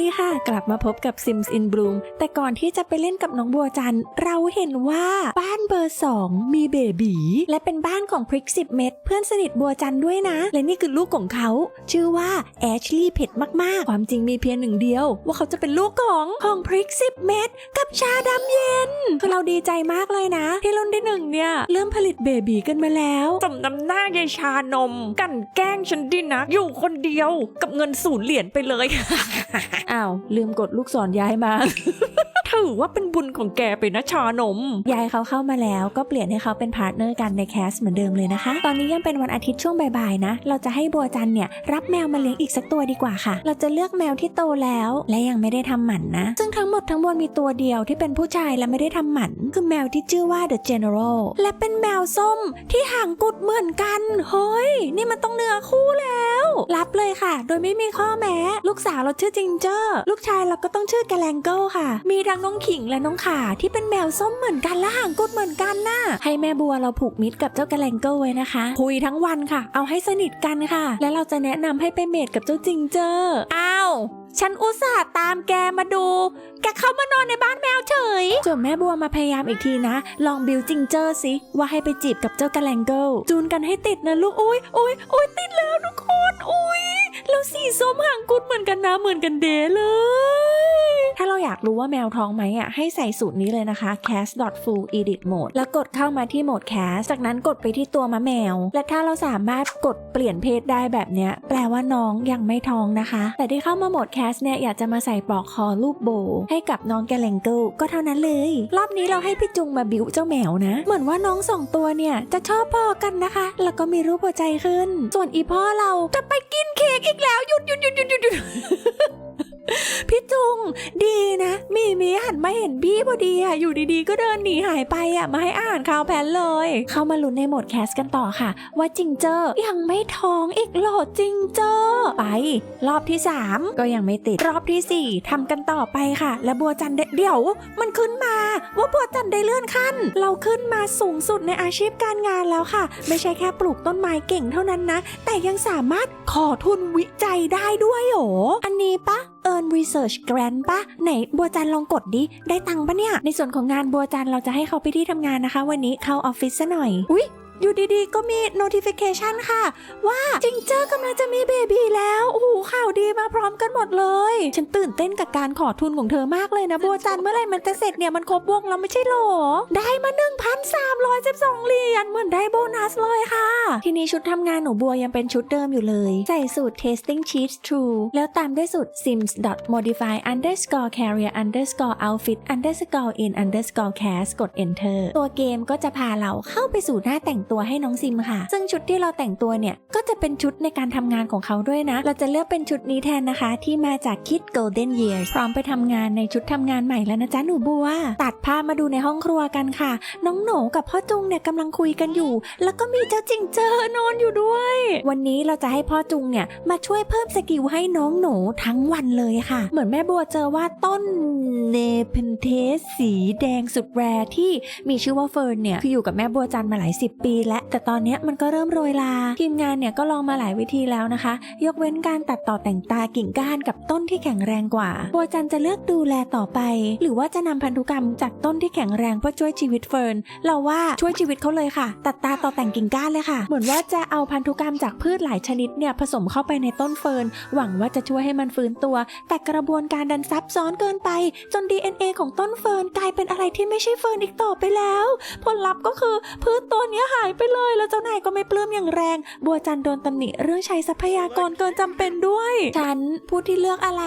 ดีค่ะ กลับมาพบกับ Sims in Bloom แต่ก่อนที่จะไปเล่นกับน้องบัวจันเราเห็นว่าบ้านเบอร์ 2 มีเบบีและเป็นบ้านของพริก 10 เม็ดเพื่อนสนิทบัวจันด้วยนะ และนี่คือลูกของเขา ชื่อว่าแอชลีย์เผ็ดมากๆ ความจริงมีเพียงหนึ่งเดียว ว่าเขาจะเป็นลูกของของพริก 10 เม็ดกับชาดำเย็นคือเราดีใจมากเลยนะ ที่รุ่นที่หนึ่งเนี่ยเริ่มผลิตเบบีกันมาแล้วสำนำหน้ายายชานม กันแกล้งฉันดินะ อยู่คนเดียวกับเงินศูนย์เหรียญไปเลยอ้าว ลืมกดลูกศรย้ายมา ถือว่าเป็นบุญของแกไปนะชานม ยายเขาเข้ามาแล้วก็เปลี่ยนให้เขาเป็นพาร์ทเนอร์กันในแคสเหมือนเดิมเลยนะคะ ตอนนี้ยังเป็นวันอาทิตย์ช่วงบ่ายๆนะ เราจะให้บัวจันเนี่ยรับแมวมาเลี้ยงอีกสักตัวดีกว่าค่ะ เราจะเลือกแมวที่โตแล้ว และยังไม่ได้ทำหมันนะ ซึ่งทั้งหมดทั้งมวลมีตัวเดียวที่เป็นผู้ชายและไม่ได้ทำหมัน คือแมวที่ชื่อว่า The General และเป็นแมวส้มที่หางกุดเหมือนกัน เฮ้ย นี่มันต้องเนื้อคู่แล้ว รับเลยค่ะ โดยไม่มีข้อแม้ ลูกสาวเราชื่อจิงเจอร์ ลูกชายเราก็ต้องชื่อแกลงเกิลค่ะ มีทั้งน้องขิงและน้องขาที่เป็นแมวส้มเหมือนกันและหางกุดเหมือนกันน่ะให้แม่บัวเราผูกมิตรกับเจ้าแกลงเกิลไว้นะคะ คุยทั้งวันค่ะ เอาให้สนิทกันค่ะ และเราจะแนะนำให้ไปเมทกับเจ้าจิงเจอร์อ้าว ฉันอุตส่าห์ตามแกมาดู แกเข้ามานอนในบ้านแมวเฉย ส่วนแม่บัวมาพยายามอีกทีนะ ลองบิวจิงเจอร์สิ ว่าให้ไปจีบกับเจ้ากระแลงเกิลจูนกันให้ติดนะลูก อุ้ยอุ้ยอุ้ยติดแล้วทุกคนอุ้ยแล้วสีส้มหางกุดเหมือนกันนะเหมือนกันเดเลย ถ้าเราอยากรู้ว่าแมวท้องไหมอะ ให้ใส่สูตรนี้เลยนะคะ cast full edit mode แล้วกดเข้ามาที่โหมด cast จากนั้นกดไปที่ตัวมะแมว และถ้าเราสามารถกดเปลี่ยนเพศได้แบบเนี้ย แปลว่าน้องยังไม่ท้องนะคะ แต่ที่เข้ามาโหมด cast เนี่ยอยากจะมาใส่ปลอกคอรูปโบ ให้กับน้องแกเลงเกิลก็เท่านั้นเลย รอบนี้เราให้พี่จุงมาบิวเจ้าแมวนะ เหมือนว่าน้องสองตัวเนี่ยจะชอบพอกันนะคะ แล้วก็มีรูปหัวใจขึ้น ส่วนอีพ่อเราจะไปกินเค้กอีกแล้วหยุดหยุดหยุดหยุดหยุด พี่จุง ดีนะ มีมีหันมาเห็นพี่พอดีอะอยู่ดีๆ ก็เดินหนีหายไปอะมาให้อาหารข่าวแพนเลย เข้ามาลุ้นในโหมดแคสกันต่อค่ะ ว่าจิงเจอร์ยังไม่ท้องอีกโหลดจิงเจอร์ไป รอบที่ 3 ก็ยังไม่ติด รอบทีสี่4ทำกันต่อไปค่ะ และบัวจันทร์ได้เดี๋ยว มันขึ้นมาว่าบัวจันได้เลื่อนขั้น เราขึ้นมาสูงสุดในอาชีพการงานแล้วค่ะ ไม่ใช่แค่ปลูกต้นไม้เก่งเท่านั้นนะ แต่ยังสามารถขอทุนวิจัยได้ด้วยโหรอันนี้ปะ Earn Research Grant ปะไหนบัวจันลองกดดิ ได้ตังค์ปะเนี่ย ในส่วนของงานบัวจันเราจะให้เขาไปที่ทำงานนะคะ วันนี้เข้าออฟฟิศซะหน่อย อุ๊ย อยู่ดีๆ ก็มี notification ค่ะ ว่าจิงเจอร์กำลังจะมีเบบีแล้วโอ้โหข่าวดีมาพร้อมกันหมดเลย ฉันตื่นเต้นกับการขอทุนของเธอมากเลยนะบัวจันเมื่อไหร่มันจะเสร็จเนี่ยมันครบวงแล้วไม่ใช่หรอ ได้มา 1,312เหรียญเหมือนได้โบนัสเลยค่ะ ทีนี้ชุดทำงานหนูบัวยังเป็นชุดเดิมอยู่เลย ใส่สูตร tasting sheets true แล้วตามด้วยสูตร sims modify underscore carrier underscore outfit underscore in underscore cast กด enter ตัวเกมก็จะพาเราเข้าไปสู่หน้าแต่งตัวให้น้องซิมค่ะ ซึ่งชุดที่เราแต่งตัวเนี่ย ก็จะเป็นชุดในการทำงานของเขาด้วยนะ เราจะเลือกเป็นชุดนี้แทนนะคะ ที่มาจาก Kid Golden Years พร้อมไปทำงานในชุดทำงานใหม่แล้วนะจ๊ะหนูบัว ตัดภาพมาดูในห้องครัวกันค่ะ น้องโหนกับพ่อจุงเนี่ยกำลังคุยกันอยู่ แล้วก็มีเจ้าจิงเจอนอนอยู่ด้วย วันนี้เราจะให้พ่อจุงเนี่ยมาช่วยเพิ่มสกิลให้น้องโหนทั้งวันเลยค่ะ เหมือนแม่บัวเจอว่าต้นเนเพนเทสสีแดงสุดแรที่มีชื่อว่าเฟิร์นเนี่ยคืออยู่กับแม่บัวจันมาหลายสิบปีแล้วแต่ตอนนี้มันก็เริ่มโรยลา ทีมงานเนี่ยก็ลองมาหลายวิธีแล้วนะคะ ยกเว้นการตัดต่อแต่งตากิ่งก้านกับต้นที่แข็งแรงกว่าบัวจันจะเลือกดูแลต่อไป หรือว่าจะนำพันธุกรรมจากต้นที่แข็งแรงเพื่อช่วยชีวิตเฟิร์นเราว่าช่วยชีวิตเขาเลยค่ะ ตัดตาต่อแต่งกิ่งก้านเลยค่ะ เหมือนว่าจะเอาพันธุกรรมจากพืชหลายชนิดเนี่ยผสมเข้าไปในต้นเฟิร์นหวังว่าจะช่วยให้มันฟื้นตัว แต่กระบวนการดันซับซ้อนเกินไป จน DNA ของต้นเฟิร์นกลายเป็นอะไรที่ไม่ใช่เฟิร์นอีกต่อไปแล้ว ผลลัพธ์ก็คือพืชตัวนี้หายไปเลยแล้วเจ้านายก็ไม่ปลื้มอย่างแรง บัวจันโดนตำหนิเรื่องใช้ทรัพยากรเกินจำเป็นด้วย ฉันผู้ที่เลือกอะไร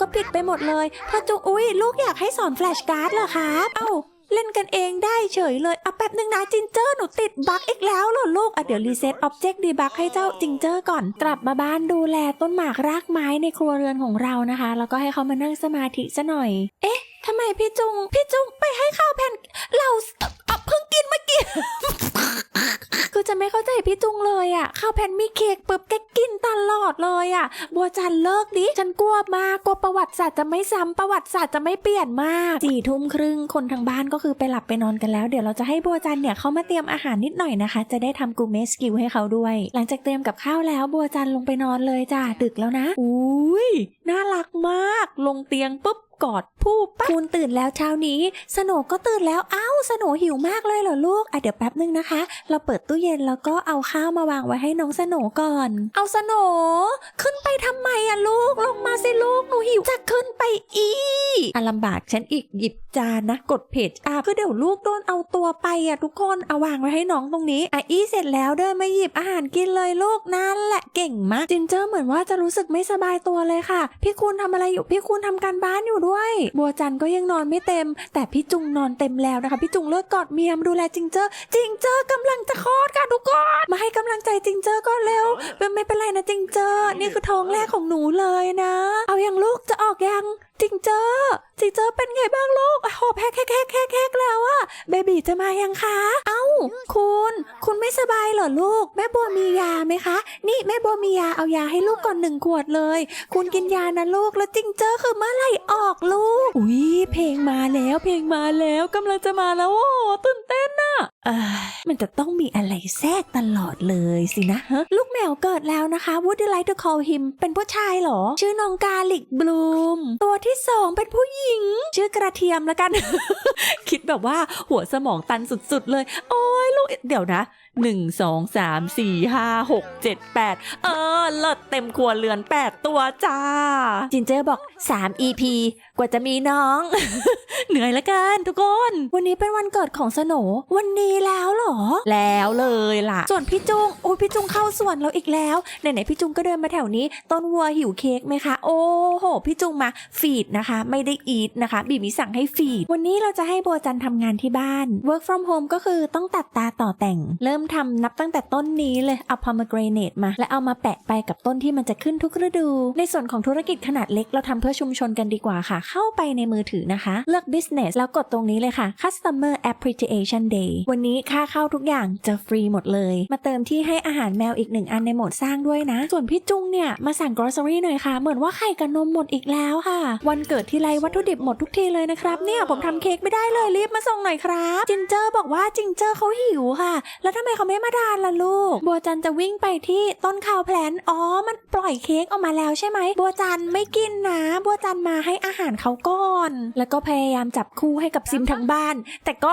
ก็ผิดไปหมดเลยพ่อจุอุ้ยลูกอยากให้สอนแฟลชการ์ดเหรอครับเอ้าเล่นกันเองได้เฉยเลยเอาแป๊บนึงนะจินเจอร์หนูติดบั๊กอีกแล้วเหรอลูกอะเดี๋ยวรีเซ็ตออบเจกต์ดีบั๊กให้เจ้าจิงเจอร์ก่อน กลับมาบ้านดูแลต้นหมากรากไม้ในครัวเรือนของเรานะคะ แล้วก็ให้เขามานั่งสมาธิซะหน่อย เอ๊ะ ทำไมพี่จุง พี่จุงไปให้ข้าวแผ่นเราเอ่อเพิ่งกินเมื่อกี้ คือจะไม่เข้าใจพี่จุงเลยอะ ข้าวแผ่นมีเค้กปุ๊บแกกินตลอดเลยอะ บัวจันเลิกดิ ฉันกลัวมากกลัวประวัติศาสตร์จะไม่ซ้ำประวัติศาสตร์จะไม่เปลี่ยนมากสี่ทุ่มครึ่งคนทางบ้านก็คือไปหลับไปนอนกันแล้ว เดี๋ยวเราจะให้บัวจันเนี่ยเขามาเตรียมอาหารนิดหน่อยนะคะ จะได้ทำกูเมสกิลให้เขาด้วย หลังจากเตรียมกับข้าวแล้วบัวจันลงไปนอนเลยจ้าดึกแล้วนะอุ้ยน่ารักมาก ลงเตียงปุ๊บ กอดผู้ปั๊บคุณตื่นแล้วเช้านี้ สโหนก็ตื่นแล้วเอ้าสโหนหิวมากเลยเหรอลูกอะเดี๋ยวแป๊บนึงนะคะ เราเปิดตู้เย็นแล้วก็เอาข้าวมาวางไว้ให้น้องสโหนก่อน เอาสโหนขึ้นไปทำไมอะลูกลงมาสิลูกหนูหิวจะขึ้นไปอีกอะลำบากฉันอีกหยิบจานนะกดเพจอะคือเดี๋ยวลูกโดนเอาตัวไปอะทุกคนเอาวางไว้ให้น้องตรงนี้อะอีเสร็จแล้วเดินมาหยิบอาหารกินเลยลูกนั่นแหละเก่งมากจินเจอร์เหมือนว่าจะรู้สึกไม่สบายตัวเลยค่ะ พี่คุณทำอะไรอยู่พี่คุณทำการบ้านอยู่ด้วยบัวจันก็ยังนอนไม่เต็ม แต่พี่จุงนอนเต็มแล้วนะคะ พี่จุงเลิกกอดเมียมดูแลจิงเจอร์จิงเจอร์กำลังจะคลอดค่ะทุกคนมาให้กำลังใจจิงเจอร์ก็เร็วเป็นไม่เป็นไรนะจิงเจอร์นี่คือท้องแรกของหนูเลยนะ เอายังลูกจะออกยังจิงเจอร์ จิงเจอเป็นไงบ้างลูกหอบแฮกแฮกแฮกแฮกแฮกแล้วอะเบบีจะมายังคะ เอ้า คุณ คุณไม่สบายเหรอลูก แม่บัวมียาไหมคะ นี่แม่บัวมียาเอายาให้ลูกก่อนหนึ่งขวดเลย คุณกินยานะลูกแล้วจิงเจอคือเมื่อไหร่ออกลูก อุ้ยเพลงมาแล้วเพลงมาแล้วกำลังจะมาแล้วโอ้ตื่นเต้นน่ะมันจะต้องมีอะไรแทรกตลอดเลยสินะฮะลูกแมวเกิดแล้วนะคะ Would you like to call him เป็นผู้ชายเหรอ ชื่อน้องกาลิกบลูมตัวที่สองเป็นผู้หญิงชื่อกระเทียมแล้วกัน คิดแบบว่าหัวสมองตันสุดๆเลย โอ้ยลูกเดี๋ยวนะ หนึ่งสองสามสี่ห้าหกเจ็ดแปดเออเลิศเต็มครัวเรือนแปดตัวจ้า จินเจอร์บอก3 EP กว่าจะมีน้อง เหนื่อยละกันทุกคน วันนี้เป็นวันเกิดของสโหนวันนี้แล้วเหรอ แล้วเลยล่ะ ส่วนพี่จุงโอ้ยพี่จุงเข้าสวนเราอีกแล้ว ไหนๆพี่จุงก็เดินมาแถวนี้ ต้นวัวหิวเค้กไหมคะ โอ้โห พี่จุงมาฟีดนะคะ ไม่ได้อีทนะคะ บีมีสั่งให้ฟีด วันนี้เราจะให้โบวจันทำงานที่บ้าน work from home ก็คือต้องตัดตาต่อแต่งเริ่มทำนับตั้งแต่ต้นนี้เลยเอา pomegranate มา และเอามาแปะไปกับต้นที่มันจะขึ้นทุกฤดู ในส่วนของธุรกิจขนาดเล็กเราทำเพื่อชุมชนกันดีกว่าค่ะ เข้าไปในมือถือนะคะ เลือก business แล้วกดตรงนี้เลยค่ะ customer appreciation day วันนี้ค่าเข้าทุกอย่างจะฟรีหมดเลย มาเติมที่ให้อาหารแมวอีกหนึ่งอันในโหมดสร้างด้วยนะ ส่วนพี่จุงเนี่ยมาสั่ง grocery หน่อยค่ะ เหมือนว่าไข่กับนมหมดอีกแล้วค่ะ วันเกิดที่ไรวัตถุดิบหมดทุกทีเลยนะครับ เนี่ยผมทำเค้กไม่ได้เลยรีบมาส่งหน่อยครับจินเจอร์บอกว่าจินเจอร์เขาหิวค่ะ แล้วทำไมเขาไม่มาทานล่ะลูก บัวจันจะวิ่งไปที่ต้นข้าวแพลนอ๋อ มันปล่อยเค้กออกมาแล้วใช่ไหม บัวจันไม่กินนะ บัวจันมาให้อาหารเขาก่อน แล้วก็พยายามจับคู่ให้กับซิมทั้งบ้าน แต่ก็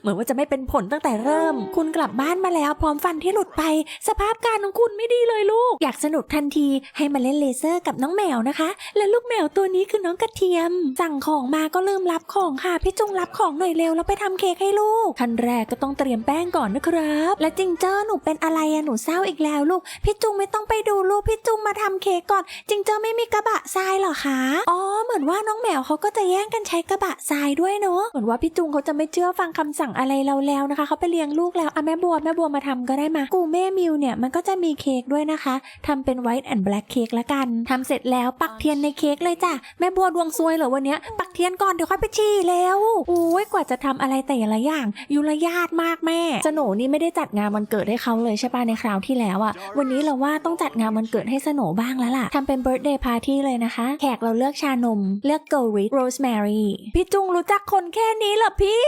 เหมือนว่าจะไม่เป็นผลตั้งแต่เริ่ม คุณกลับบ้านมาแล้ว พร้อมฟันที่หลุดไป สภาพการของคุณไม่ดีเลยลูก อยากสนุกทันทีให้มาเล่นเลเซอร์กับน้องแมวนะคะ และลูกแมวตัวนี้คือน้องกระเทียม สั่งของมาก็ลืมรับของค่ะพี่จุงรับของหน่อยเร็วแล้วไปทำเค้กให้ลูกขั้นแรกก็ต้องเตรียมแป้งก่อนนะครับและจิงเจอร์หนูเป็นอะไรอะหนูเศร้าอีกแล้วลูก พี่จุงไม่ต้องไปดูลูกพี่จุงมาทำเค้กก่อน จิงเจอร์ไม่มีกระบะทรายเหรอคะ อ๋อเหมือนว่าน้องแมวเขาก็จะแย่งกันใช้กระบะทรายด้วยเนาะ เหมือนว่าพี่จุงเขาจะไม่เชื่อฟังคำสั่งอะไรเราแล้วนะคะเขาไปเลี้ยงลูกแล้วอะแม่บัวแม่บัวมาทำก็ได้มา กูแม่มิวเนี่ยมันก็จะมีเค้กด้วยนะคะทำเป็นไวท์แอนด์แบล็กเค้กละกันทำเสร็จแล้วปักเทียนในเค้กเลยจ้ะแม่บัวดวงซวยเหรอวันเนี้ยปักเทียนก่อนเดี๋ยวค่อยไปฉี่แล้วโอ้ยกว่าจะทำอะไรแต่ละอย่างยุระยาดมากแม่สโนนี่ไม่ได้จัดงานวันเกิดให้เขาเลยใช่ปะในคราวที่แล้วอะวันนี้เราว่าต้องจัดงานวันเกิดให้สโหนบ้างแล้วล่ะทำเป็นเบิร์ d เดย์พาร์ตี้เลยนะคะ แขกเราเลือกชานม เลือกเกลริโรสแมรี่พี่จุงรู้จักคนแค่นี้เหรอพี่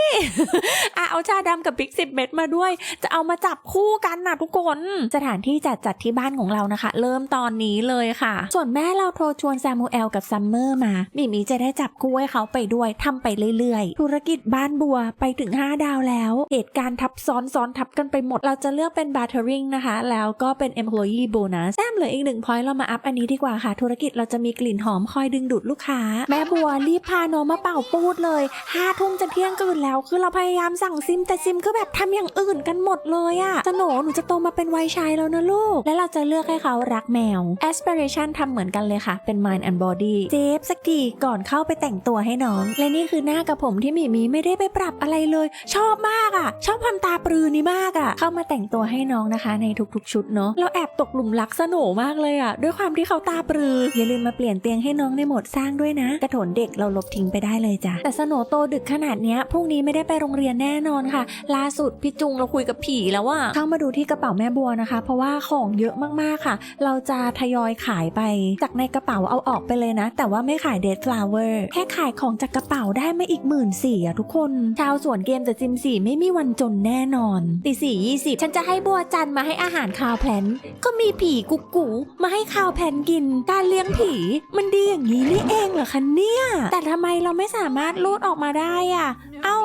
อะเอาชาดำกับพริกสิบเม็ดมาด้วย จะเอามาจับคู่กันนะทุกคน สถานที่จัดจัดที่บ้านของเรานะคะ เริ่มตอนนี้เลยค่ะ ส่วนแม่เราโทรชวนซามูเอลกับซัมเมอร์มามิมีจะได้จับคู่ให้เขาไปด้วยทำไปเรื่อยๆ ธุรกิจบ้านบัวไปถึง 5 ดาวแล้ว เหตุการณ์ทับซ้อนซ้อนทับกันไปหมดเราจะเลือกเป็น bartering นะคะ แล้วก็เป็น employee bonus แต้มเหลืออีกหนึ่ง point เรามาอัพอันนี้ดีกว่าค่ะ ธุรกิจเราจะมีกลิ่นหอมคอยดึงดูดลูกค้า แม่บัวรีบพาน้องมาเป่าปูดเลยห้าทุ่มจะเที่ยงคืนแล้ว คือเราพยายามสั่งซิมแต่ซิมคือแบบทำอย่างอื่นกันหมดเลยอะสโหนหนูจะโตมาเป็นวัยชายแล้วนะลูก และเราจะเลือกให้เขารักแมว aspiration ทำเหมือนกันเลยค่ะ เป็น mind and body เซฟสักทีก่อนเข้าไปแต่งตัวให้น้อง และนี่คือหน้ากับผมที่มีมีไม่ได้ไปปรับอะไรเลย ชอบมากอะชอบความตาปรือนี้มากอะเข้ามาแต่งตัวให้น้องนะคะ ในทุกๆ ชุดเนาะเราแอบตกหลุมรักสโหนมากเลยอะด้วยความที่เขาตาปรือ อย่าลืมมาเปลี่ยนเตียงให้น้องในโหมดสร้างด้วยนะ กระโถนเด็กเราลบทิ้งไปได้เลยจ้ะแต่สโหนโตดึกขนาดเนี้ยพรุ่งนี้ไม่ได้ไปโรงเรียนแน่นอนค่ะล่าสุดพี่จุงเราคุยกับผีแล้วว่าเข้ามาดูที่กระเป๋าแม่บัวนะคะ เพราะว่าของเยอะมากๆค่ะ เราจะทยอยขายไป จากในกระเป๋าเอาออกไปเลยนะ แต่ว่าไม่ขายเดทฟลาวเวอร์แค่ขายของจากกระเป๋าได้ไม่อีกหมื่นสี่อะทุกคน ชาวสวนเกมจากจิมสี่ไม่มีวันจนแน่นอนตีสี่ยี่สิบฉันจะให้บัวจันมาให้อาหารคาวแพลนก็มีผีกุ๊กกูมาให้คาวแพลนกิน การเลี้ยงผีมันดีอย่างนี้นี่เองเหรอคะเนี่ย แต่ทำไมเราไม่สามารถลูดออกมาได้อะเอ้า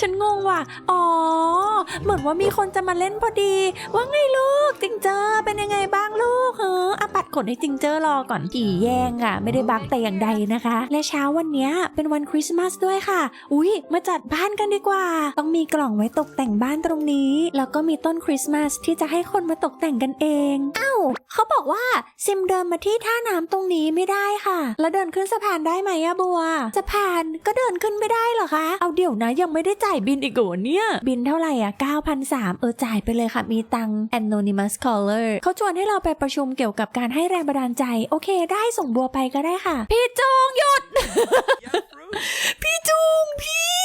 ฉันงงว่ะ อ๋อ เหมือนว่ามีคนจะมาเล่นพอดี ว่าไงลูกจิงเจอร์เป็นยังไงบ้างลูกเฮ้ออาปัดขนให้จิงเจอร์รอก่อนกี่แย่งอะไม่ได้บักแต่อย่างใดนะคะ และเช้าวันนี้เป็นวันคริสต์มาสด้วยค่ะ อุ๊ย มาจัดบ้านกันดีกว่า ต้องมีกล่องไว้ตกแต่งบ้านตรงนี้แล้วก็มีต้นคริสต์มาสที่จะให้คนมาตกแต่งกันเอง เอ้า เขาบอกว่าซิมเดินมาที่ท่าน้ำตรงนี้ไม่ได้ค่ะ แล้วเดินขึ้นสะพานได้ไหมอะบัว สะพานก็เดินขึ้นไม่ได้เหรอคะ เอาเดี๋ยวนะยังไม่ได้จ่ายบินอีกเหรอเนี่ย บินเท่าไหร่อะ9,003เออจ่ายไปเลยค่ะ มีตังค์ anonymous caller เขาชวนให้เราไปประชุมเกี่ยวกับการให้แรงบันดาลใจ โอเค ได้ส่งบัวไปก็ได้ค่ะ พี่จงหยุด พี่จุงพี่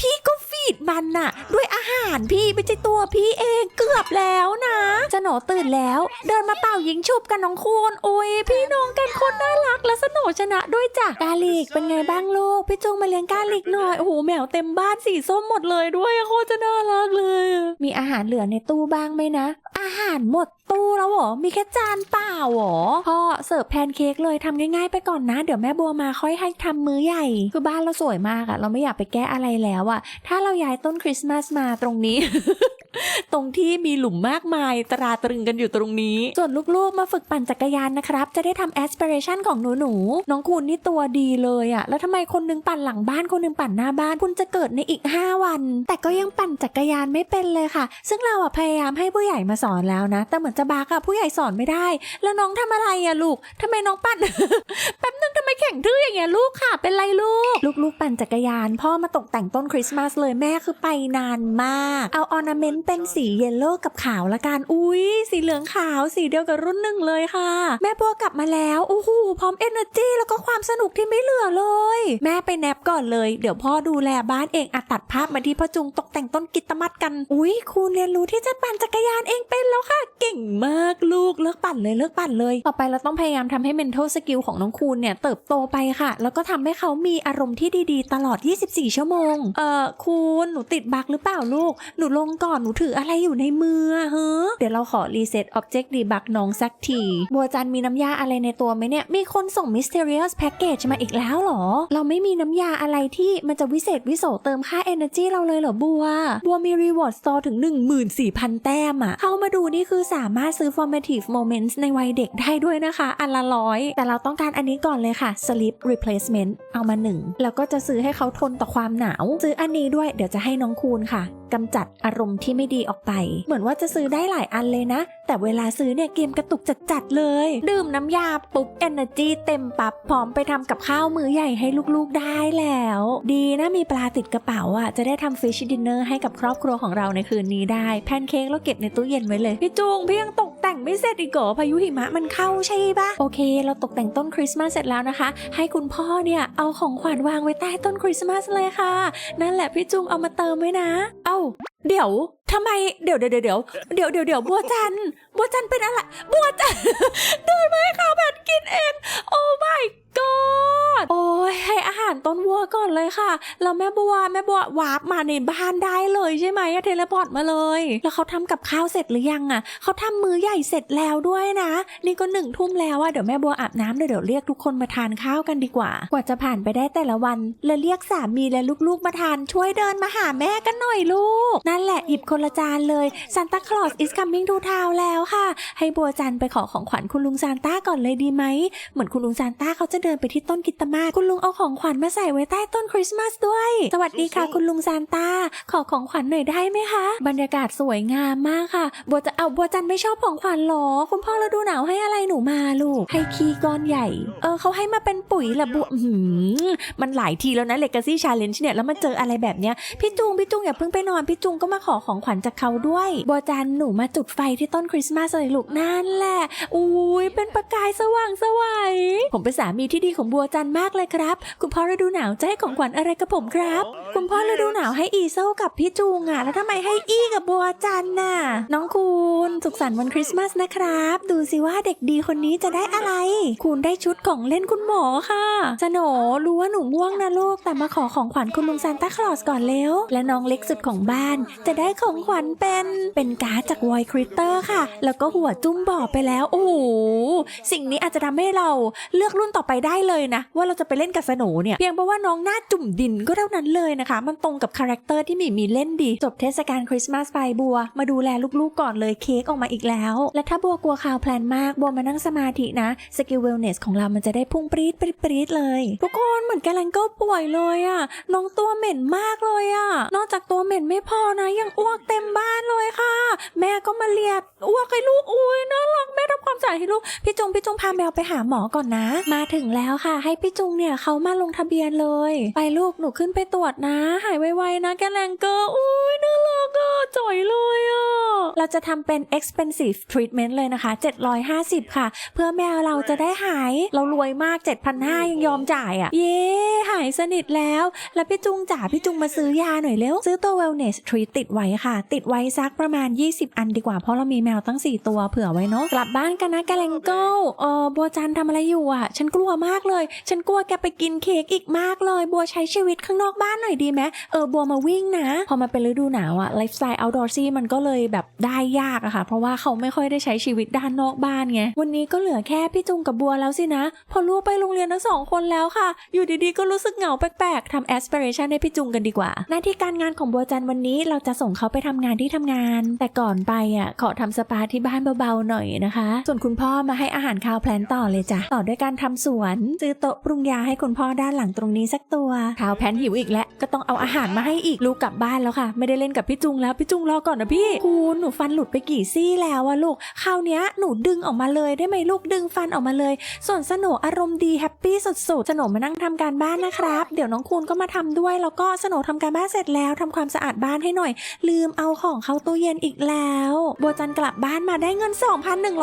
พี่ก็ฟีดมันน่ะ ด้วยอาหารพี่ไม่ใช่ตัวพี่เองเกือบแล้วนะสโหนอตื่นแล้ว เดินมาเป่ายิงฉุบกันน้องคูณโอ้ยพี่น้องกันคนน่ารักและสโหนชนะด้วยจ้ะกาลิกเป็นไงบ้างลูกพี่จุงมาเลี้ยงกาลิกหน่อยโอ้โหแมวเต็มบ้านสีส้มหมดเลยด้วยโคตรจะน่ารักเลย มีอาหารเหลือในตู้บ้างไหมนะ อาหารหมด ตู้แล้วเหรอ มีแค่จานเปล่าเหรอ พ่อเสิร์ฟแพนเค้กเลยทำง่ายๆไปก่อนนะ เดี๋ยวแม่บัวมาค่อยให้ทำมื้อใหญ่ คือบ้านเราสวยมากอะเราไม่อยากไปแก้อะไรแล้วอะถ้าเราย้ายต้นคริสต์มาสมาตรงนี้ ตรงที่มีหลุมมากมายตราตรึงกันอยู่ตรงนี้ ส่วนลูกๆมาฝึกปั่นจักรยานนะครับ จะได้ทำแอส i r a t i o n ของหนูๆน้องคุณนี่ตัวดีเลยอะแล้วทำไมคนหนึงปั่นหลังบ้านคนหนึงปั่นหน้าบ้าน คุณจะเกิดในอีก 5 วัน แต่ก็ยังปั่นจักรยานไม่เป็นเลยค่ะ ซึ่งเราอะพยายามให้ผู้ใหญ่มาสอนแล้วนะ แต่เหมือนจะบักอะผู้ใหญ่สอนไม่ได้ แล้วน้องทำอะไรอะลูกทำไมน้องปั่นแป๊บนึงทำไมแข่งดื้ออย่างเงี้ยลูกค่ะ เป็นไรลูก ลูกๆปั่นจักรยาน พ่อมาตกแต่งต้นคริสต์มาสเลยแม่คือไปนานมาก เอาออร์นาเมนต์เป็นสีเยลโล่กับขาวละกัน อุ้ยสีเหลืองขาวสีเดียวกับรุ่นหนึ่งเลยค่ะ แม่บัวกลับมาแล้วโอ้โหพร้อมเอเนอร์จีแล้วก็ความสนุกที่ไม่เหลือเลย แม่ไปแนบก่อนเลย เดี๋ยวพ่อดูแลบ้านเองอัดตัดภาพมาที่พ่อจุงตกแต่งต้นกิตมัดกัน อุ้ยคุณเรียนรู้ที่จะปั่นจักรยานเองเป็นแล้วค่ะ เก่งมากลูกเลิกปั่นเลยเลิกปั่นเลย ต่อไปเราต้องพยายามทำให้ mental skill ของน้องคูณเนี่ยเติบโตไปค่ะ แล้วก็ทำให้เขามีอารมณ์ที่ดีๆ ตลอด 24 ชั่วโมง เอ่อคูณหนูติดบักหรือเปล่าลูก หนูลงก่อนหนูถืออะไรอยู่ในมืออะเฮ้อเดี๋ยวเราขอ reset object debug น้องสักที บัวจันมีน้ำยาอะไรในตัวไหมเนี่ย มีคนส่ง mysterious package มาอีกแล้วเหรอ เราไม่มีน้ำยาอะไรที่มันจะวิเศษวิโสเติมค่า energy เราเลยเหรอบัว บัวมี reward store ถึง 14,000 แต้มอะเข้ามาดูนี่คือสามารถซื้อ formative moments ในวัยเด็กได้ด้วยนะคะ อันละร้อย แต่เราต้องการอันนี้ก่อนเลยค่ะ sleep replacement เอามาหนึ่งแล้วก็จะซื้อให้เขาทนต่อความหนาว ซื้ออันนี้ด้วยเดี๋ยวจะให้น้องคูณค่ะกำจัดอารมณ์ที่ไม่ดีออกไป เหมือนว่าจะซื้อได้หลายอันเลยนะ แต่เวลาซื้อเนี่ยเกมกระตุกจัดๆเลย ดื่มน้ำยาปุ๊บเอเนอร์จีเต็มปับพร้อมไปทำกับข้าวมื้อใหญ่ให้ลูกๆได้แล้ว ดีนะมีปลาติดกระเป๋าอะจะได้ทำฟิชดินเนอร์ให้กับครอบครัวของเราในคืนนี้ได้ แพนเค้กเราเก็บในตู้เย็นไว้เลย พี่จุงพี่ยังตกแต่งไม่เสร็จอีกเหรอพายุหิมะมันเข้าใช่ปะโอเค เราตกแต่งต้นคริสต์มาสเสร็จแล้วนะคะ ให้คุณพ่อเนี่ยเอาของขวัญวางไว้ใต้ต้นคริสต์มาสเลยค่ะ นั่นแหละพี่จุงเอามาเติมไว้นะ เอ้า เดี๋ยวทำไมเดี๋ยวเดี๋ยวเดี๋ยวเดี๋ยวเดี๋ยวเดี๋ยวบัวจันบัวจันเป็นอะไรบัวจันโดนไม้ข้าวผัดกินเองโอ้ my god โอ้ยให้อาหารต้นวัวก่อนเลยค่ะ แล้วแม่บัวแม่บัววาร์ปมาในบ้านได้เลยใช่ไหมเทเลพอร์ตมาเลย แล้วเขาทำกับข้าวเสร็จหรือยังอะเขาทำมือใหญ่เสร็จแล้วด้วยนะ นี่ก็หนึ่งทุ่มแล้วอะเดี๋ยวแม่บัวอาบน้ำเดี๋ยวเดี๋ยวเรียกทุกคนมาทานข้าวกันดีกว่า กว่าจะผ่านไปได้แต่ละวันเลยเรียกสามีและลูกๆมาทาน ช่วยเดินมาหาแม่กันหน่อยลูก นั่นแหละหยิบคนละจานเลย Santa Claus is coming to town แล้วค่ะ ให้บัวจันไปขอของขวัญคุณลุงซานต้าก่อนเลยดีไหมเหมือนคุณลุงซานต้าเขาจะเดินไปที่ต้นกิตตมาศคุณลุงเอาของขวัญมาใส่ไว้ใต้ต้นคริสต์มาสด้วย สวัสดีค่ะ คุณลุงซานต้าขอของขวัญหน่อยได้ไหมคะ บรรยากาศสวยงามมากค่ะ บัวจะเอาบัวจันไม่ชอบของขวัญหรอ คุณพ่อฤดูหนาวให้อะไรหนูมาลูก ให้ขี้ก้อนใหญ่ เออเขาให้มาเป็นปุ๋ยแหละบัวอื้อหือมันหลายทีแล้วนะ Legacy Challenge เนี่ยแล้วมาเจออะไรแบบเนี้ยพี่จุงพี่จุงอย่าเพิ่งไปนอนพี่จุงก็มาขอของขวัญจากเขาด้วยบัวจันหนูมาจุดไฟที่ต้นคริสต์มาสเลยลูกนั่นแหละอุ้ยเป็นประกายสว่างสวัยผมเป็นสามีที่ดีของบัวจันมากเลยครับ คุณพ่อฤดูหนาวจะให้ของขวัญอะไรกับผมครับ คุณพ่อฤดูหนาวให้อีโซกับพี่จูงอะแล้วทำไมให้อีกับบัวจันน่ะ น้องคุณสุขสันต์วันคริสต์มาสนะครับ ดูสิว่าเด็กดีคนนี้จะได้อะไร คุณได้ชุดของเล่นคุณหมอค่ะสโหนรู้ว่าหนูง่วงนะลูกแต่มาขอของขวัญคุณลุงซานต้าคลอสก่อนเร็วและน้องเล็กสุดของบ้าน จะได้ของขวัญเป็นเป็นการ์ดจากวอยคริสเตอร์ค่ะ แล้วก็หัวจุ้มบ่อไปแล้วโอ้โหสิ่งนี้อาจจะทำให้เราเลือกรุ่นต่อไปได้เลยนะ ว่าเราจะไปเล่นกับสโนเนี่ยเพียงเพราะว่าน้องหน้าจุ่มดินก็เท่านั้นเลยนะคะ มันตรงกับคาแรคเตอร์ที่หมีมีเล่นดี จบเทศกาลคริสต์มาสไปบัว มาดูแลลูกๆก่อนเลยเค้กออกมาอีกแล้ว และถ้าบัวกลัวข่าวแพลนมากบัวมานั่งสมาธินะสกิลเวลเนสของเรามันจะได้พุ่งปรี๊ดปรี๊ดปรี๊ดเลย ทุกคนเหมือนแกแลงก็ป่วยเลยอะน้องตัวเหม็นมากเลยอะนอกจากตัวเหม็นไม่พอนะ ยังอ้วกเต็มบ้านเลยค่ะ แม่ก็มาเลียดอ้วกให้ลูกอุ้ยน่ารักแม่ทำความสะอาดให้ลูกพี่จงพี่จงพาแมวไปหาหมอก่อนนะ มาถึงแล้วค่ะ ให้พี่จุงเนี่ยเขามาลงทะเบียนเลย ไปลูกหนูขึ้นไปตรวจนะ หายไวๆนะแกแรงเกอร์อุ้ยน่ารัก จ่อยเลยอะ เราจะทำเป็น expensive treatment เลยนะคะ 750 ค่ะ เพื่อแมวเราจะได้หาย เรารวยมาก 7,500 ยังยอมจ่ายอะ เย้ หายสนิทแล้ว แล้วพี่จุงจ๋าพี่จุงมาซื้อยาหน่อยเร็ว ซื้อตัว wellness treat ติดไว้ค่ะ ติดไว้สักประมาณ 20 อันดีกว่า เพราะเรามีแมวตั้ง 4 ตัวเผื่อไว้เนาะ กลับบ้านกันนะแกแลงเกิลเออบัวจันทำอะไรอยู่อะ ฉันกลัวมากเลย ฉันกลัวแกไปกินเค้กอีกมากเลย บัวใช้ชีวิตข้างนอกบ้านหน่อยดีไหมเออ บัวมาวิ่งนะ พอมาเป็นฤดูหนาวอะไลฟ์สไตล์ outdoorsy มันก็เลยแบบได้ยากอะค่ะ เพราะว่าเขาไม่ค่อยได้ใช้ชีวิตด้านนอกบ้านไง วันนี้ก็เหลือแค่พี่จุงกับบัวแล้วสินะ พอลูกไปโรงเรียนทั้งสองคนแล้วค่ะ อยู่ดีๆก็รู้สึกเหงาแปลกๆทำ aspiration ให้พี่จุงกันดีกว่า หน้าที่การงานของบัวจันวันนี้เราจะส่งเขาไปทำงานที่ทำงาน แต่ก่อนไปอะขอทำสปาที่บ้านเบาๆหน่อยนะคะ ส่วนคุณพ่อมาให้อาหารคาวแพลนต่อเลยจ้ะต่อด้วยการทำสวนซื้อโต๊ะปรุงยาให้คุณพ่อด้านหลังตรงนี้สักตัวคาวแพลนหิวอีกแล้วก็ต้องเอาอาหารมาให้อีกลูกกลับบ้านแล้วค่ะ ไม่ได้เล่นกับพี่จุงแล้วพี่จุงรอก่อนนะพี่คุณหนูฟันหลุดไปกี่ซี่แล้วอะลูกคราวเนี้ยหนูดึงออกมาเลยได้ไหมลูกดึงฟันออกมาเลย ส่วนสโหนอารมณ์ดีแฮปปี้สุดๆสโหนมานั่งทำการบ้านนะครับ เดี๋ยวน้องคูณก็มาทำด้วย แล้วก็สโหนทำการบ้านเสร็จแล้วทำความสะอาดบ้านให้หน่อย ลืมเอาของเข้าตู้เย็นอีกแล้วบัวจันกลับบ้านมาได้เงิน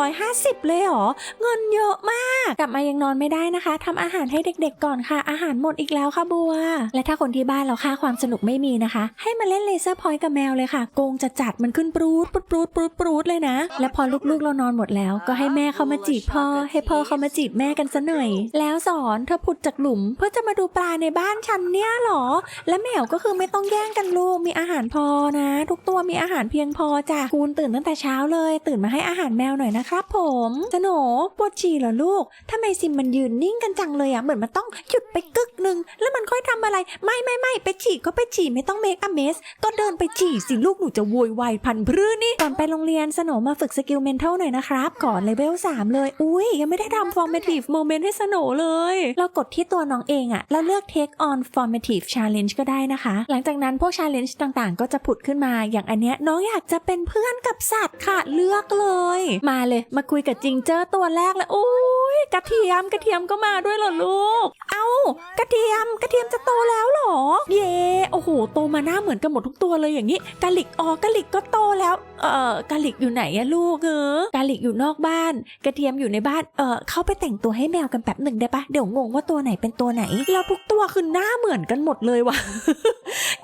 2,150 เลยเหรอเงินเยอะมาก กลับมายังนอนไม่ได้นะคะทำอาหารให้เด็ก ๆ ก่อนค่ะ อาหารหมดอีกแล้วค่ะบัว และถ้าคนที่บ้านเราค่าความสนุกไม่มีนะคะ ให้มาเล่นเลเซอร์พอยต์กับแมวเลยค่ะโกงจะจัดมันขึ้นปรูดปรูดปรูดปรูดปรูดเลยนะ และพอลูกๆเรานอนหมดแล้ว ก็ให้แม่เขามาจีบพ่อ ให้พ่อเขามาจีบแม่กันซะหน่อย แล้วสอนเธอผุดจากหลุม เพื่อจะมาดูปลาในบ้านฉันเนี่ยหรอ และแมวก็คือไม่ต้องแย่งกันลูกมีอาหารพอนะ ทุกตัวมีอาหารเพียงพอจ้ะคุณตื่นตั้งแต่เช้าเลย ตื่นมาให้อาหารแมวหน่อยนะครับผมสโหนปวดฉี่เหรอลูกทำไมซิมมันยืนนิ่งกันจังเลยอะเหมือนมันต้องหยุดไปกึกหนึ่งแล้วมันค่อยทำอะไร ไม่ไม่ไม่ไปฉี่ก็ไปฉี่ไม่ต้องเมคอะเมสก็เดินไปฉี่สิลูกนูจะโวยวายพันพรื้นี่ก่อนไปโรงเรียนสโหนมาฝึกสกิลเมนเทลหน่อยนะครับ ก่อนเลเวล3เลย อุ้ยยังไม่ได้ทำ formative moment ให้สโหนเลย เรากดที่ตัวน้องเองอะแล้วเลือก take on formative challenge ก็ได้นะคะ หลังจากนั้นพวก challenge ต่างๆ ก็จะผุดขึ้นมาอย่างอันเนี้ยน้องอยากจะเป็นเพื่อนกับสัตว์ค่ะเลือกเลย มาเลยมาคุยกับจิงเจอร์ตัวแรกเลยอุ้ยกระเทียมกระเทียมก็มาด้วยเหรอลูก เอ้ากระเทียมกระเทียมจะโตแล้วหรอ เย่โอ้โหโตมาหน้าเหมือนกันหมดทุกตัวเลยอย่างนี้กาลิกอ๋อกะหลิกก็โตแล้ว เอ่อกะหลิกอยู่ไหนอะลูกเออกะหลิกอยู่นอกบ้าน กระเทียมอยู่ในบ้าน เออเข้าไปแต่งตัวให้แมวกันแป๊บหนึ่งได้ปะเดี๋ยวงงว่าตัวไหนเป็นตัวไหนเราทุกตัวคือหน้าเหมือนกันหมดเลยว่ะ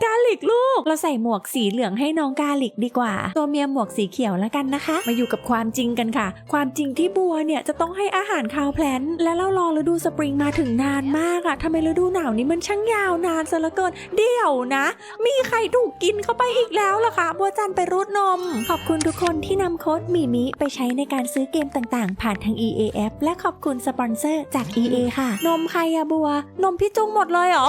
กาลิกลูก เราใส่หมวกสีเหลืองให้น้องกาลิกดีกว่า ตัวเมียหมวกสีเขียวแล้วกันนะคะ มาอยู่กับความจริงกันค่ะ ความจริงที่บัวเนี่ยจะต้องให้อาหารคาวแพลนและเรารอฤดูสปริงมาถึงนานมากอะทำไมฤดูหนาวนี้มันช่างยาวนานซะเหลือเกินเดี๋ยวนะ มีใครถูกกินเข้าไปอีกแล้วล่ะคะบัวจันไปรูดนม ขอบคุณทุกคนที่นำโค้ดมีมิไปใช้ในการซื้อเกมต่างๆ ผ่านทาง EA App และขอบคุณสปอนเซอร์จาก EA ค่ะ นมใครอะบัว นมพี่จุงหมดเลยเหรอ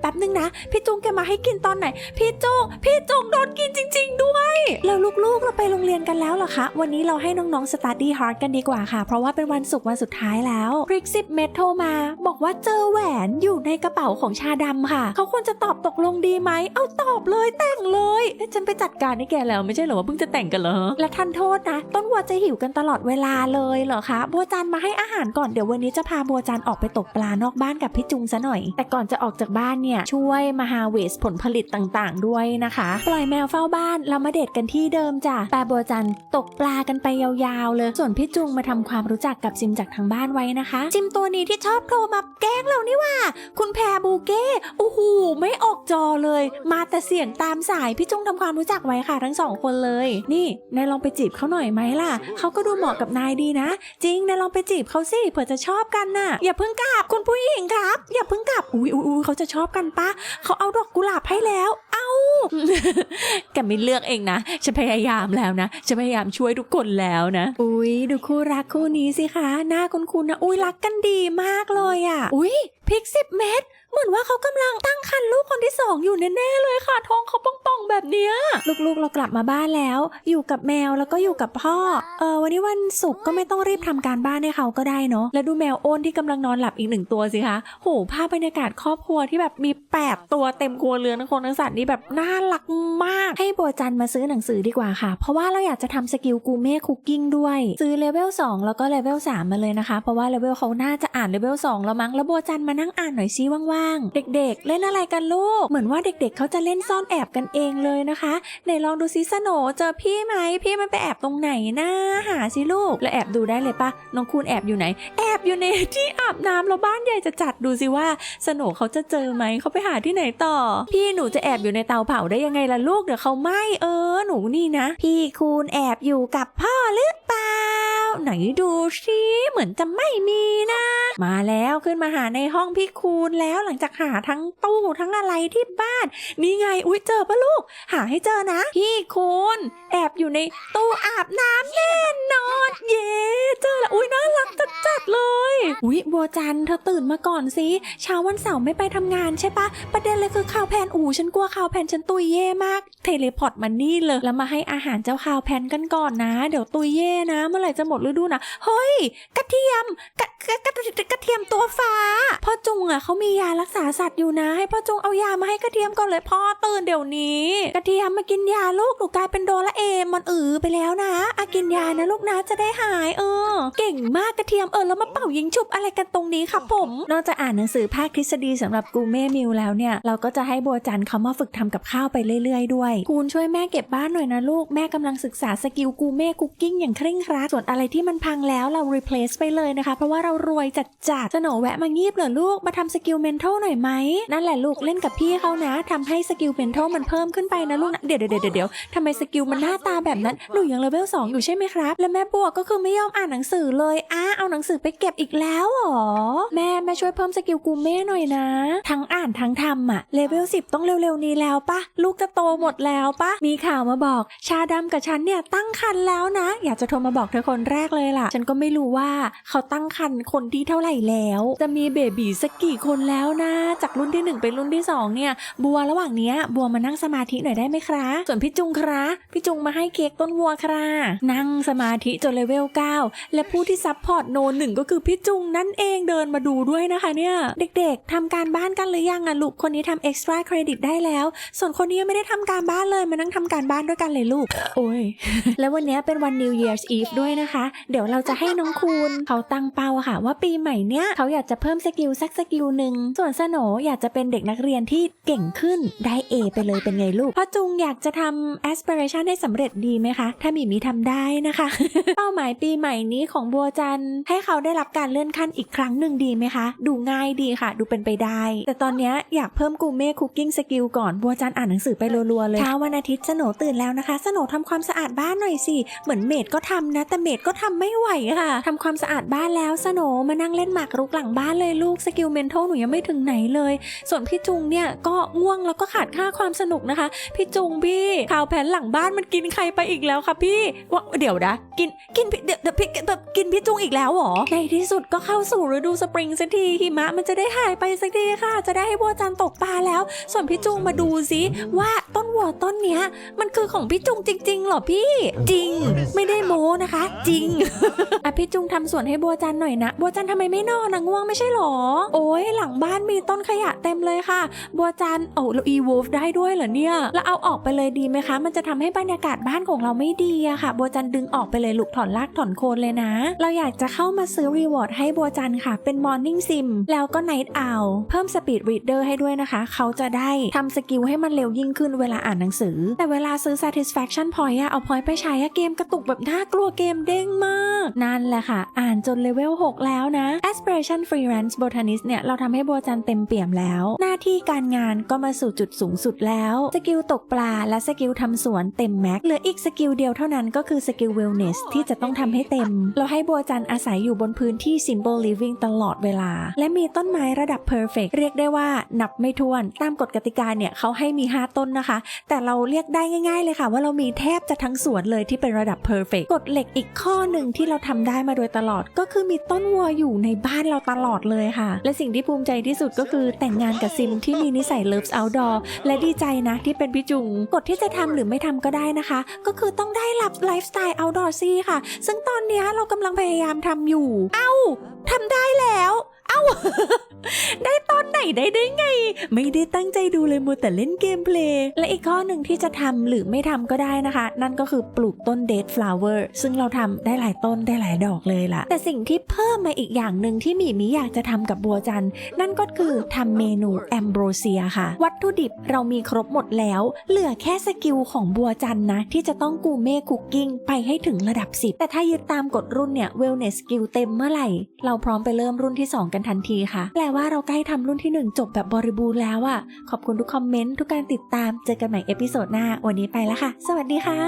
แป๊บนึงนะ พี่จุงแกมาให้กินตตอนไหน พี่จุงพี่จุงโดนกินจริง ๆ ด้วย แล้วลูกๆเราไปโรงเรียนกันแล้วเหรอคะ วันนี้เราให้น้องๆ study hard กันดีกว่าค่ะ เพราะว่าเป็นวันศุกร์วันสุดท้ายแล้วพริกสิบเม็ดโทรมา บอกว่าเจอแหวนอยู่ในกระเป๋าของชาดำค่ะ เขาควรจะตอบตกลงดีไหม เอาตอบเลยแต่งเลยฉันไปจัดการให้แกแล้วไม่ใช่เหรอว่าเพิ่งจะแต่งกันเหรอและทันโทษนะ ต้นวัวจะหิวกันตลอดเวลาเลยเหรอคะบัวจันมาให้อาหารก่อนเดี๋ยววันนี้จะพาบัวจันออกไปตกปลานอกบ้านกับพี่จุงซะหน่อย แต่ก่อนจะออกจากบ้านเนี่ยช่วยมาหาเวสผลผลิตต่างๆ ด้วยนะคะ ปล่อยแมวเฝ้าบ้านเรามาเดทกันที่เดิมจ้ะแต่บัวจันตกปลากันไปยาวๆ เลย ส่วนพี่จุงมาทำความรู้จักกับจิมจากทางบ้านไว้นะคะ จิมตัวนี้ที่ชอบโทรมาแกล้งเรานี่ว่า คุณแพรบูเก้โอ้โหไม่ออกจอเลย มาแต่เสียงตามสายพี่จุงทำความรู้จักไว้ค่ะ ทั้งสองคนเลย นี่นายลองไปจีบเขาหน่อยไหมล่ะเขาก็ดูเหมาะกับนายดีนะ จริงนายลองไปจีบเขาสิเผื่อจะชอบกันน่ะ อย่าเพิ่งกลับคุณผู้หญิงครับ อย่าเพิ่งกลับอุ้ยอุ้ยอุ้ยเขาจะชอบกันปะเขาเอาดอกกุหลาบให้แล้ว เอาแกไม่เลือกเองนะ ฉันพยายามแล้วนะ ฉันพยายามช่วยทุกคนแล้วนะ อุ้ยดูคู่รักคู่นี้สิคะ หน้าคุณคุณนะ อุ้ยรักกันดีมากเลยอะ่ะ อุ้ยพริกสิบเม็ดเห มือนว่าเขากำลังตั้งครรภ์ลูกคนที่สองอยู่แน่ๆเลยค่ะ ท้องเขาป่องๆแบบเนี้ยลูกๆเรากลับมาบ้านแล้ว อยู่กับแมวแล้วก็อยู่กับพ่อ เออวันนี้วันศุกร์ก็ไม่ต้องรีบทำการบ้านให้เขาก็ได้เนาะแล้วดูแมวโอนที่กำลังนอนหลับอีกหนึ่งตัวสิคะโหภาพบรรยากาศครอบครัวที่แบบมีแปดตัวเต็มครัวเรือนทั้งคนทั้งสัตว์นี่แบบน่ารักมาก ให้บัวจันมาซื้อหนังสือดีกว่าค่ะ เพราะว่าเราอยากจะทำสกิลกูเม่คุกกิ้งด้วย ซื้อเลเวล2แล้วก็เลเวล3มาเลยนะคะ เพราะว่าเลเวลเขาน่าจะอ่านเลเวล2แล้วมั้งแล้วบัวจันมานั่งอ่านหน่อยซิว่าง เด็กๆ เล่นอะไรกันลูก เหมือนว่าเด็ก ๆ เขาจะเล่นซ่อนแอบกันเองเลยนะคะไหนลองดูซิสโหนเจอพี่ไหมพี่มันไปแอบตรงไหนนะหาสิลูก แล้วแอบดูได้เลยปะน้องคูณแอบอยู่ไหน แอบอยู่ในที่อาบน้ำแล้วบ้านใหญ่จะจัดดูสิว่าสโหนเขาจะเจอไหมเขาไปหาที่ไหนต่อ พี่หนูจะแอบอยู่ในเตาเผาได้ยังไงล่ะลูกเดี๋ยวเขาไหม้เออหนูนี่นะ พี่คูณแอบอยู่กับพ่อหรือเปล่าไหนดูสิเหมือนจะไม่มีนะ มาแล้วขึ้นมาหาในห้องพี่คูณแล้วหลังจากหาทั้งตู้ทั้งอะไรที่บ้าน นี่ไง อุ้ยเจอปะลูก หาให้เจอนะ พี่คูณแอบอยู่ในตู้อาบน้ำแน่นอน เย้เจอแล้วอุ้ยน่ารักจัดๆเลย อุ้ยบัวจันเธอตื่นมาก่อนสิเช้าวันเสาร์ไม่ไปทำงานใช่ปะประเด็นเลยคือข่าวแพนอูฉันกลัวข่าวแพนฉันตุยเย่มาก เทเลพอร์ตมานี่เลยแล้วมาให้อาหารเจ้าข่าวแพนกันก่อนนะ เดี๋ยวตุยเย่นะ เมื่อไหร่จะหมดฤดูนะเฮ้ยกระเทียมกระกระกระกระเทียมตัวฟ้าพ่อจุงอะเขามียารักษาสัตว์อยู่นะ ให้พ่อจงเอายามาให้กระเทียมก่อนเลยพ่อตื่นเดี๋ยวนี้ กระเทียมมากินยาลูกหนูกลายเป็นโดราเอมอนอือไปแล้วนะอากินยานะลูกนะจะได้หายเออ เก่งมากกระเทียมเออแล้วมาเป่ายิงฉุบอะไรกันตรงนี้ครับผม นอกจากอ่านหนังสือภาคทฤษฎีสำหรับกูเม่มิวแล้วเนี่ย เราก็จะให้บัวจันเขามาฝึกทำกับข้าวไปเรื่อยๆด้วยคูณช่วยแม่เก็บบ้านหน่อยนะลูกแม่กำลังศึกษาสกิลกูเม่คุกกิ้งอย่างเคร่งครัดส่วนอะไรที่มันพังแล้วเรา replace ไปเลยนะคะ เพราะว่าเรารวยจัดจัดๆสโหนแวะมางีบเหรอลูกมาทำสกิลเมนทลหน่อยไหมนั่นแหละลูกเล่นกับพี่เขานะทำให้สกิลเมนทัลมันเพิ่มขึ้นไปนะลูกนะเดี๋ยวเดี๋ยวเดี๋ยวเดี๋ยวทำไมสกิลมันหน้าตาแบบนั้นหนูยังเลเวลสองอยู่ใช่ไหมครับ และแม่บัวก็คือไม่ยอมอ่านหนังสือเลยอ้าเอาหนังสือไปเก็บอีกแล้วหรอแม่แม่ช่วยเพิ่มสกิลกูเม่หน่อยนะ ทั้งอ่านทั้งทำอะเลเวล10ต้องเร็วๆนี้แล้วปะลูกจะโตหมดแล้วปะมีข่าวมาบอก ชาดำกับฉันเนี่ยตั้งครรภ์แล้วนะ อยากจะโทรมาบอกเธอคนแรกเลยล่ะ ฉันก็ไม่รู้ว่าเขาตั้งครรภ์คนที่เท่าไหร่แล้ว จะมีเบบีสักกี่คนแล้วนะ จากรุ่นที่หนึ่งไปรุ่นที่สองเนี่ย บัวระหว่างเนี้ย บัวมานั่งสมาธิหน่อยได้ไหมครับส่วนพี่จุงครับพี่จุงมาให้เค้กต้นวัวครับนั่งสมาธิจนเลเวล 9 และผู้ที่ซับพอร์ตโนหนึ่งก็คือพี่จุงนั่นเองเดินมาดูด้วยนะคะเนี่ย เด็กๆทำการบ้านกันหรือยังอะลูกคนนี้ทำเอ็กซ์ตร้าเครดิตได้แล้ว ส่วนคนนี้ไม่ได้ทำการบ้านเลยมานั่งทำการบ้านด้วยกันเลยลูก โอ้ย แล้ววันนี้เป็นวัน New Year's Eve ด้วยนะคะ เดี๋ยวเราจะให้น้องคูณเขาตั้งเป้าค่ะ ว่าปีใหม่เนี้ยเขาอยากจะเพิ่มสกิลสักสกิลหนึ่งส่วนสโนอยากจะเป็นเด็กนักเรียนที่เก่งขึ้นได้ A ไปเลยเป็นไงลูกพ่อจุงอยากจะทำ aspiration ให้สำเร็จดีไหมคะ ถ้ามีมีทำได้นะคะ เป้าหมายปีใหม่นี้ของบัวจันให้เขาได้รับการเลื่อนขั้นอีกครั้งหนึ่งดีไหมคะ ดูง่ายดีค่ะ ดูเป็นไปได้ แต่ตอนนี้อยากเพิ่มกูเม่คุกกิ้งสกิลก่อนบัวจันอ่านหนังสือไปรัวๆเลยเช้าวันอาทิตย์สโหนตื่นแล้วนะคะสโหนทำความสะอาดบ้านหน่อยสิเหมือนเมดก็ทำนะ แต่เมดก็ทำไม่ไหวค่ะทำความสะอาดบ้านแล้วสโหนมานั่งเล่นหมากรุกหลังบ้านเลยลูกสกิลเมนทลหนูยังไม่ถึงไหนเลย ส่วนพี่จุงเนี่ยก็ง่วงแล้วก็ขาดค่าความสนุกนะคะ พี่จุงพี่ข่าวแผนหลังบ้านมันกินใครไปอีกแล้วค่ะพี่ว่าเดี๋ยวนะกินกินพี่เดี๋ยวเดี๋ยวพี่แบบกินพี่จุงอีกแล้วเหรอในที่สุดก็เข้าสู่ฤดูสปริงสักทีหิมะมันจะได้หายไปสักทีค่ะ จะได้ให้บัวจันตกปลาแล้ว ส่วนพี่จุงมาดูสิว่าต้นวัวต้นเนี้ย มันคือของพี่จุงจริงๆหรอพี่ จริง ไม่ได้โม้นะคะ จริงอะพี่จุงทำสวนให้บัวจันหน่อยนะบัวจันทำไมไม่นอนนะง่วงไม่ใช่หรอ โอ้ยหลังบ้านมีต้นขยะเต็มเลยค่ะ บัวจันโอ้เราอีวูฟได้ด้วยเหรอเนี่ยแล้วเอาออกไปเลยดีไหมคะ มันจะทำให้บรรยากาศบ้านของเราไม่ดีอะค่ะ บัวจันดึงออกไปเลยลูกถอนรากถอนโคนเลยนะ เราอยากจะเข้ามาซื้อรีวอร์ดให้บัวจันค่ะ เป็น Morning Sim แล้วก็ Night Owl เพิ่ม Speed Reader ให้ด้วยนะคะ เขาจะได้ทำสกิลให้มันเร็วยิ่งขึ้นเวลาอ่านหนังสือ แต่เวลาซื้อ Satisfaction Point อะเอา point ไปใช้อะเกมกระตุกแบบน่ากลัวเกมเด้งมากนั่นแหละค่ะ อ่านจนเลเวล6แล้วนะ Aspiration Freelance Botanist เนี่ยเราทำให้บัวจันเต็มเปี่ยมแล้ว หน้าที่การงานก็มาสู่จุดสูงสุดแล้วสกิลตกปลาและสกิลทำสวนเต็มแม็กเหลืออีกสกิลเดียวเท่านั้นก็คือสกิล Wellness ที่จะต้องทำให้เต็ม เราให้บัวจันอาศัยอยู่บนพื้นที่ Simple Living ตลอดเวลา และมีต้นไม้ระดับ Perfect เรียกได้ว่านับไม่ถ้วน ตามกฎกติกาเนี่ยเขาให้มี 5 ต้นนะคะ แต่เราเรียกได้ง่าย ๆ เลยค่ะ ว่าเรามีแทบจะทั้งสวนเลยที่เป็นระดับ Perfect กกฎเหล็กอีกข้อหนึ่งที่เราทำได้มาโดยตลอด ก็คือมีต้นวัวอยู่ในบ้านเราตลอดเลยค่ะ และสิ่งที่ภูมิใจที่สุดก็คือแต่งงานกับซิมที่มีนิสัย Loves Outdoor และดีใจนะที่เป็นพี่จุงกฎที่จะทำหรือไม่ทำก็ได้นะคะ ก็คือต้องได้รับไลฟ์สไตล์ outdoor ซี่ค่ะ ซึ่งตอนนี้เรากำลังพยายามทำอยู่ เอ้าทำได้แล้ว ได้ตอนไหนได้ได้ไง ไม่ได้ตั้งใจดูเลยมัวแต่เล่นเกมเพลย์ และอีกข้อหนึ่งที่จะทำหรือไม่ทำก็ได้นะคะ นั่นก็คือปลูกต้นเดทฟลาวเวอร์ซึ่งเราทำได้หลายต้นได้หลายดอกเลยล่ะ แต่สิ่งที่เพิ่มมาอีกอย่างหนึ่งที่หมีมีอยากจะทำกับบัวจันนั่นก็คือทำเมนูแอมโบรเซียค่ะ วัตถุดิบเรามีครบหมดแล้ว เหลือแค่สกิลของบัวจันนะ ที่จะต้องกูเม่คุกกิ้งไปให้ถึงระดับ10แต่ถ้ายึดตามกฎรุ่นเนี่ยเวลเนสสกิลเต็มเมื่อไหร่ เราพร้อมไปเริ่มรุ่นที่ 2 กันทันทีค่ะ แปลว่าเราใกล้ทำรุ่นที่ 1 จบแบบบริบูรณ์แล้วอะขอบคุณทุกคอมเมนต์ ทุกการติดตาม เจอกันใหม่เอพิโซดหน้า วันนี้ไปแล้วค่ะ สวัสดีค่ะ